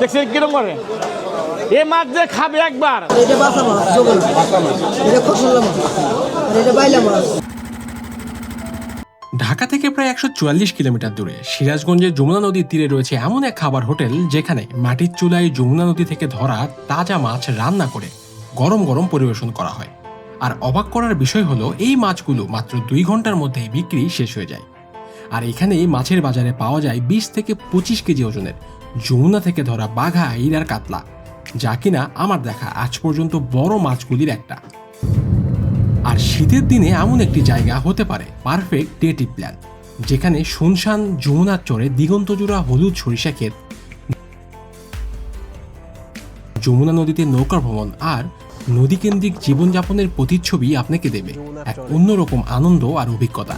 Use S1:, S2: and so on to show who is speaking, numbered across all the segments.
S1: দেখছেন কিরম করে? এ মাছ যে খাবে একবার।
S2: এটা বাসা মাছ জগল এটা খসল্লা মাছ। এটা বাইলা মাছ।
S3: ঢাকা থেকে প্রায় একশো চুয়াল্লিশ কিলোমিটার দূরে সিরাজগঞ্জের যমুনা নদীর তীরে রয়েছে এমন এক খাবার হোটেল যেখানে মাটির চুলায় যমুনা নদী থেকে ধরা তাজা মাছ রান্না করে গরম গরম পরিবেশন করা হয়। আর অবাক করার বিষয় হলো এই মাছগুলো মাত্র দুই ঘণ্টার মধ্যেই বিক্রি শেষ হয়ে যায়। আর এখানেই মাছের বাজারে পাওয়া যায় বিশ থেকে পঁচিশ কেজি ওজনের যমুনা থেকে ধরা বাঘা ইরার কাতলা। যা কিনা আমার দেখা আজ পর্যন্ত বড় মাছগুলির একটা। আর শীতের দিনে এমন একটি জায়গা হতে পারে পারফেক্ট ডেটিভ প্ল্যান যেখানে শুনশান, যমুনার চরে দিগন্তজোড়া হলুদ সরিষা ক্ষেত, যমুনা নদীতে নৌকা ভ্রমণ আর নদীকেন্দ্রিক জীবনযাপনের প্রতিচ্ছবি আপনাকে দেবে। এক অন্যরকম আনন্দ আর অভিজ্ঞতা।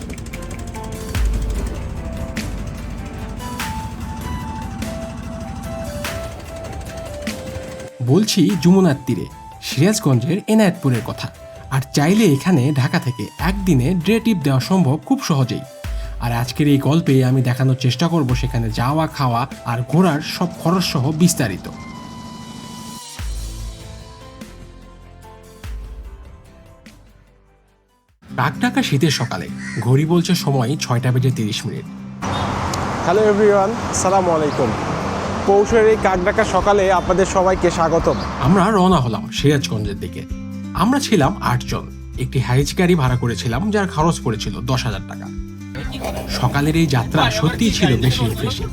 S3: বলছি যমুনার তীরে, সিরাজগঞ্জের এনায়েতপুরের কথা। আর চাইলে এখানে ঢাকা থেকে একদিনে ডে টিপ দেওয়া সম্ভব খুব সহজেই। আর আজকের এই গল্পে আমি দেখানোর চেষ্টা করব সেখানে যাওয়া, খাওয়া আর ঘোরার সব খরচ সহ বিস্তারিত। ডাকডাকা শীতের সকালে, ঘড়ি বলছে সময় ছয়টা বেজে তিরিশ মিনিট।
S4: হ্যালো এভরিওয়ান সালামু আলাইকুম। পৌষের এই কাকডাকা সকালে আপনাদের সবাইকে স্বাগতম।
S3: আমরা রওনা হলাম সিরাজগঞ্জের দিকে। আমরা ছিলাম আটজন। একটি হাইজ গাড়ি ভাড়া করেছিলাম, যার খরচ পড়েছিল দশ হাজার টাকা। সকালের এই যাত্রা সত্যিই ছিল বেশি রিফ্রেশিং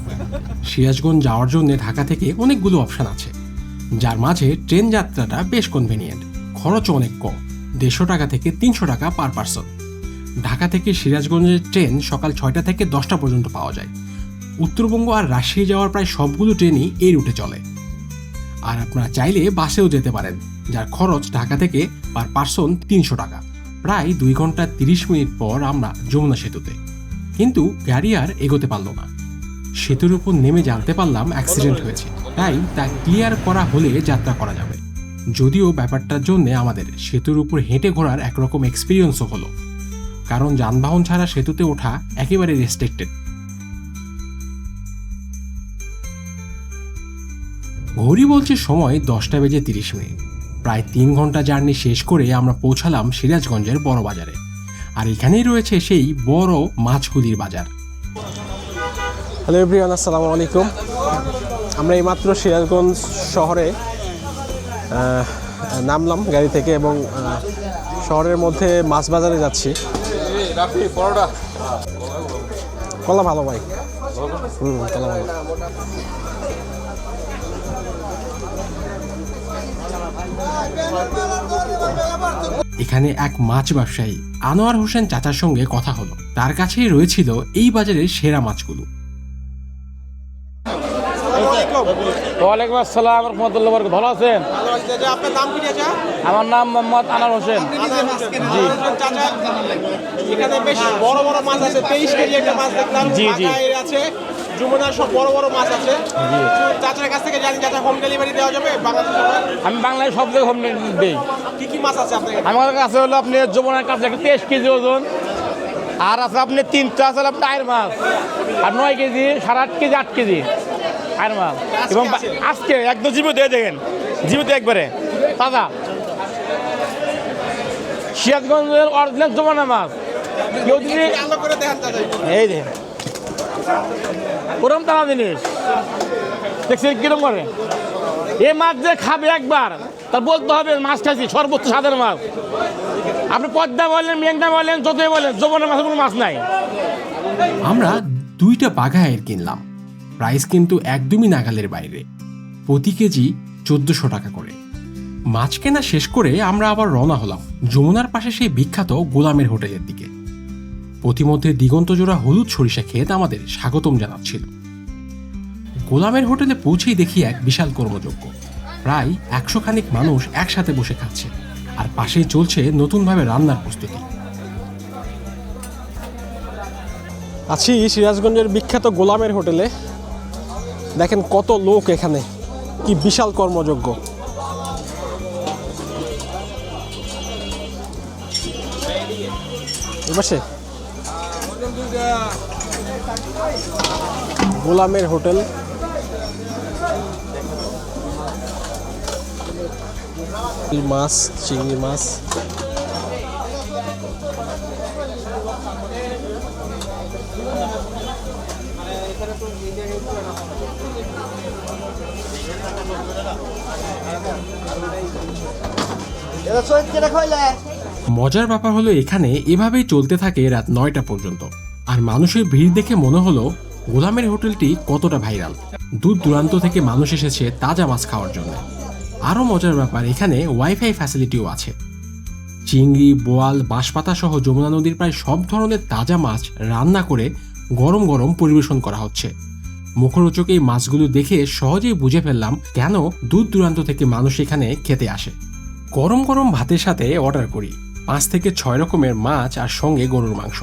S3: সিরাজগঞ্জ যাওয়ার জন্য ঢাকা থেকে অনেকগুলো অপশন আছে। যার মাঝে ট্রেন যাত্রাটা বেশ কনভেনিয়েন্ট খরচও অনেক কম। দেড়শো টাকা থেকে তিনশো টাকা পার পার্সন ঢাকা থেকে সিরাজগঞ্জের ট্রেন সকাল ছয়টা থেকে দশটা পর্যন্ত পাওয়া যায়। উত্তরবঙ্গ আর রাজশাহী যাওয়ার প্রায় সবগুলো ট্রেনই এই রুটে চলে। আর আপনারা চাইলে বাসেও যেতে পারেন, যার খরচ ঢাকা থেকে পার পার্সন তিনশো টাকা। প্রায় দুই ঘণ্টা তিরিশ মিনিট পর আমরা যমুনা সেতুতে। কিন্তু গাড়ি আর এগোতে পারল না। সেতুর উপর নেমে জানতে পারলাম অ্যাক্সিডেন্ট হয়েছে। তাই তা ক্লিয়ার করা হলে যাত্রা করা যাবে। যদিও ব্যাপারটার জন্য আমাদের সেতুর উপর হেঁটে ঘোরার একরকম এক্সপিরিয়েন্সও হলো। কারণ যানবাহন ছাড়া সেতুতে ওঠা একেবারে রেস্ট্রিক্টেড ঘড়ি বলছে সময় দশটা বেজে তিরিশ মিনিট। প্রায় তিন ঘণ্টা জার্নি শেষ করে আমরা পৌঁছালাম সিরাজগঞ্জের বড় বাজারে। আর এখানেই রয়েছে সেই বড় মাছগুলির বাজার।
S4: হ্যালো এভরিওয়ান আসসালামু আলাইকুম। আমরা এইমাত্র সিরাজগঞ্জ শহরে নামলাম গাড়ি থেকে এবং শহরের মধ্যে মাছ বাজারে যাচ্ছি। কলা ভালো ভাই। হুম, কলা ভালো।
S3: এখানে এক মাছ ব্যবসায়ী আনোয়ার হোসেন চাচার সঙ্গে কথা হলো। তার কাছেই রয়েছিল এই বাজারের সেরা মাছগুলো।
S1: ওয়ালাইকুম। আসসালাম রহমতুল্লাহ বরকাত। ভালো আছেন? আমার নাম মোহাম্মদ আনার হোসেন।
S4: চাচা এখানে বেশ বড় বড় মাছ আছে। তেইশ কেজি একটা মাছ দেখলাম।
S1: জি, জি।
S4: আছে। যমুনার সব বড় বড় মাছ আছে। চাচার কাছ থেকে জানি চাচা হোম ডেলিভারি দেওয়া যাবে বাংলাদেশ
S1: আমি বাংলায় সব জায়গায় হোম দিই।
S4: কি কি মাছ আছে আপনার
S1: আমার কাছে হলো আপনি যমুনার কাছে একটা তেইশ কেজি ওজন। আর আছে আপনি তিনটা আছে আপনার আয়ের মাছ। আর নয় কেজি সাড়ে আট কেজি আট কেজি আয়ের মাছ। এবং আজকে একদম জীবিত দিয়ে দেখেন জীবিত একবারে। তাজা। সিরাজগঞ্জের অরিজিনাল যমুনা মাছ। কেউ যদি এই দেখেন ওরম টানা জিনিস। দেখছেন কিরম করে? এ মাছ যে খাবে একবার, তার বলতে হবে মাছ খাইছি, সর্বোচ্চ স্বাদের মাছ। আপনি পদ্মা বলেন, মেঘনা বলেন, যতই বলেন, যৌবনের মাছের কোনো মাছ নাই।
S3: আমরা দুইটা বাঘায়ের কিনলাম। প্রাইস কিন্তু একদমই নাগালের বাইরে। প্রতি কেজি চোদ্দশো টাকা করে। মাছ কেনা শেষ করে আমরা আবার রওনা হলাম যমুনার পাশে সেই বিখ্যাত গোলামের হোটেলের দিকে। প্রতিমধ্যে দিগন্তজোড়া হলুদ সরিষা ক্ষেত আমাদের স্বাগতম জানাচ্ছিল। গোলামের হোটেলে পৌঁছেই দেখি এক বিশাল কর্মযজ্ঞ প্রায় একশো খানিক মানুষ একসাথে বসে খাচ্ছে আর পাশেই চলছে নতুনভাবে রান্নার প্রস্তুতি।
S4: আছি সিরাজগঞ্জের বিখ্যাত গোলামের হোটেলে। দেখেন কত লোক এখানে, কি বিশাল কর্মযোগ্য। এপাশে গোলামের হোটেল।
S3: মাছ চিংড়ি মাছ। মজার ব্যাপার হলো এখানে এভাবেই চলতে থাকে রাত নয়টা পর্যন্ত। আর মানুষের ভিড় দেখে মনে হলো গোলামের হোটেলটি কতটা ভাইরাল। দূর দূরান্ত থেকে মানুষ এসেছে তাজা মাছ খাওয়ার জন্য। আরও মজার ব্যাপার, এখানে ওয়াইফাই ফ্যাসিলিটিও আছে। চিংড়ি, বোয়াল, বাঁশপাতা সহ যমুনা নদীর প্রায় সব ধরনের তাজা মাছ রান্না করে গরম গরম পরিবেশন করা হচ্ছে। মুখরোচক এই মাছগুলো দেখে সহজেই বুঝে ফেললাম কেন দূর দূরান্ত থেকে মানুষ এখানে খেতে আসে। গরম গরম ভাতের সাথে অর্ডার করি। পাঁচ থেকে ছয় রকমের মাছ আর সঙ্গে গরুর মাংস।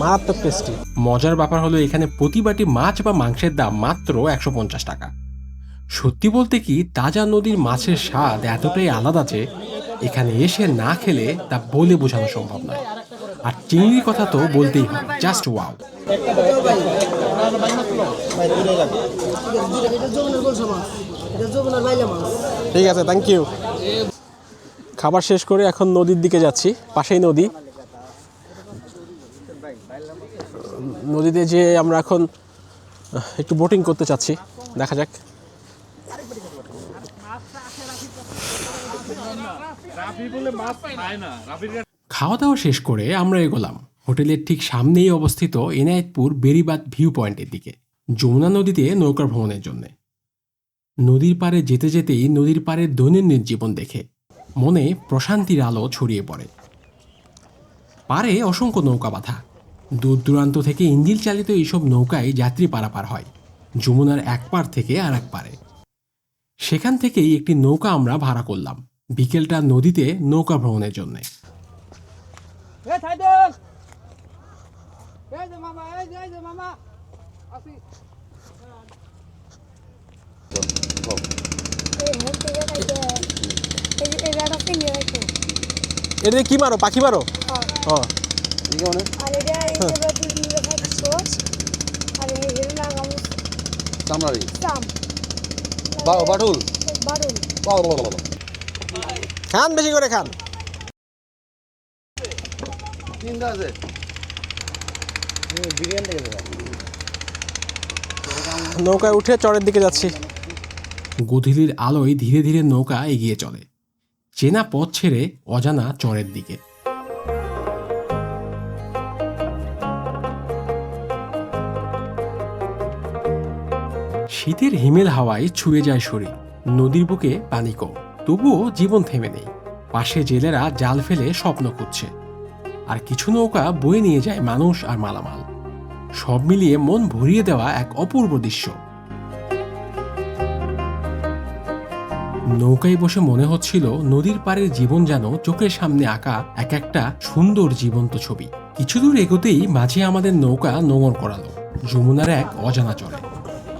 S3: মারাত্মক টেস্টি মজার ব্যাপার হলো এখানে প্রতি বাটি মাছ বা মাংসের দাম মাত্র একশো পঞ্চাশ টাকা। সত্যি বলতে কি তাজা নদীর মাছের স্বাদ এতটাই আলাদা যে এখানে এসে না খেলে তা বলে বোঝানো সম্ভব নয়। আর চিংড়ির কথা তো বলতেই হয় জাস্ট ওয়াও ঠিক আছে থ্যাংক ইউ খাবার শেষ করে এখন নদীর দিকে যাচ্ছি পাশেই নদী। নদীতে যে আমরা এখন একটু বোটিং করতে চাচ্ছি, দেখা যাক। খাওয়া দাওয়া শেষ করে আমরা এগোলাম। হোটেলের ঠিক সামনেই অবস্থিত এনায়েতপুর বেরিবাদ ভিউ পয়েন্টের দিকে, যমুনা নদীতে নৌকা ভ্রমণের জন্য। নদীর পাড়ে যেতে যেতেই নদীর পাড়ের দৈনন্দিন জীবন দেখে মনে প্রশান্তির আলো ছড়িয়ে পড়ে। পারে অসংখ্য নৌকা বাঁধা দূর দূরান্ত থেকে ইঞ্জিন চালিত এইসব নৌকায় যাত্রী পারাপার হয় যমুনার এক পার থেকে আর এক পারে সেখান থেকেই একটি নৌকা আমরা ভাড়া করলাম বিকেলটা নদীতে নৌকা ভ্রমণের জন্য এটা কি মারো পাখি মারো ও
S5: চামড়ারি। বাটুল।
S3: খান বেশি করে খান।
S5: তিনটা আছে।
S3: নৌকায় উঠে চরের দিকে যাচ্ছি। গধূলির আলোয় ধীরে ধীরে নৌকা এগিয়ে চলে। চেনা পথ ছেড়ে অজানা চরের দিকে। শীতের হিমেল হাওয়ায় ছুঁয়ে যায় শরীর, নদীর বুকে পানি কম। তবুও জীবন থেমে নেই। পাশে জেলেরা জাল ফেলে স্বপ্ন খুঁজছে। আর কিছু নৌকা বয়ে নিয়ে যায় মানুষ আর মালামাল। সব মিলিয়ে মন ভরিয়ে দেওয়া এক অপূর্ব দৃশ্য। নৌকায় বসে মনে হচ্ছিল নদীর পাড়ের জীবন যেন চোখের সামনে আঁকা এক একটা সুন্দর জীবন্ত ছবি। কিছু দূর এগোতেই মাঝে আমাদের নৌকা নোঙর করালো। যমুনার এক অজানা চরে।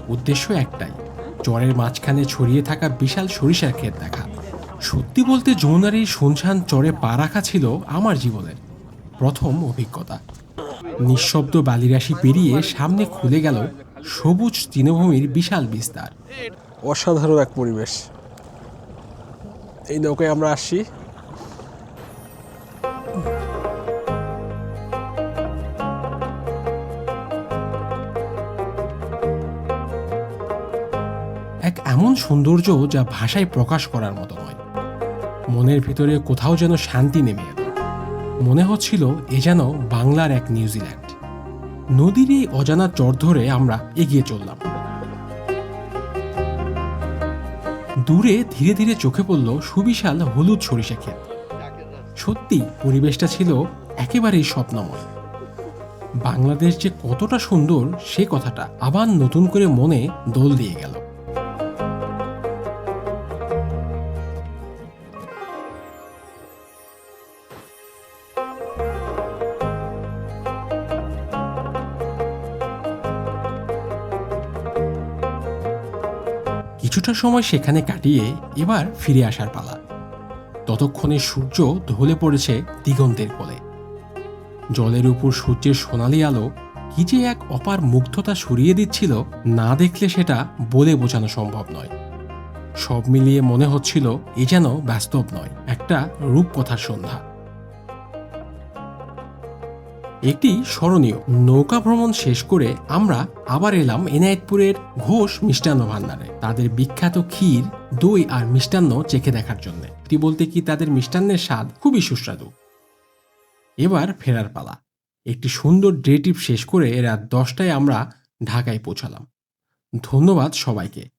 S3: উদ্দেশ্য একটাই চরের মাঝখানে ছড়িয়ে থাকা বিশাল সরিষার ক্ষেত দেখা। সত্যি বলতে যমুনার এই শুনশান চরে পা রাখা ছিল আমার জীবনের প্রথম অভিজ্ঞতা। নিঃশব্দ বালিরাশি পেরিয়ে সামনে খুলে গেল সবুজ তৃণভূমির বিশাল বিস্তার। অসাধারণ এক পরিবেশ। এই নৌকায় আমরা আসছি। এমন সৌন্দর্য যা ভাষায় প্রকাশ করার মতো নয়। মনের ভিতরে কোথাও যেন শান্তি নেমে এলো। মনে হচ্ছিল এ যেন বাংলার এক নিউজিল্যান্ড। নদীর এই অজানা চর ধরে আমরা এগিয়ে চললাম। দূরে ধীরে ধীরে চোখে পড়ল সুবিশাল হলুদ সরিষা ক্ষেত। সত্যি, পরিবেশটা ছিল একেবারেই স্বপ্নময়। বাংলাদেশ যে কতটা সুন্দর সে কথাটা আবার নতুন করে মনে দোল দিয়ে গেল। কিছুটা সময় সেখানে কাটিয়ে এবার ফিরে আসার পালা। ততক্ষণে সূর্য ঢলে পড়েছে দিগন্তের কোলে। জলের উপর সূর্যের সোনালি আলো কি যে এক অপার মুগ্ধতা সরিয়ে দিচ্ছিল, না দেখলে সেটা বলে বোঝানো সম্ভব নয়। সব মিলিয়ে মনে হচ্ছিল এ যেন বাস্তব নয়, একটা রূপকথার সন্ধ্যা। একটি স্মরণীয় নৌকা ভ্রমণ শেষ করে আমরা আবার এলাম এনায়েতপুরের ঘোষ মিষ্টান্ন ভান্ডারে। তাদের বিখ্যাত ক্ষীর, দই আর মিষ্টান্ন চেখে দেখার জন্য। এটি বলতে কি তাদের মিষ্টান্নের স্বাদ খুবই সুস্বাদু। এবার ফেরার পালা। একটি সুন্দর ডে ট্রিপ শেষ করে রাত দশটায় আমরা ঢাকায় পৌঁছালাম। ধন্যবাদ সবাইকে।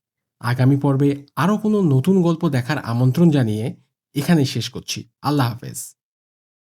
S3: আগামী পর্বে আরও কোনো নতুন গল্প দেখার আমন্ত্রণ জানিয়ে এখানেই শেষ করছি। আল্লাহ হাফেজ।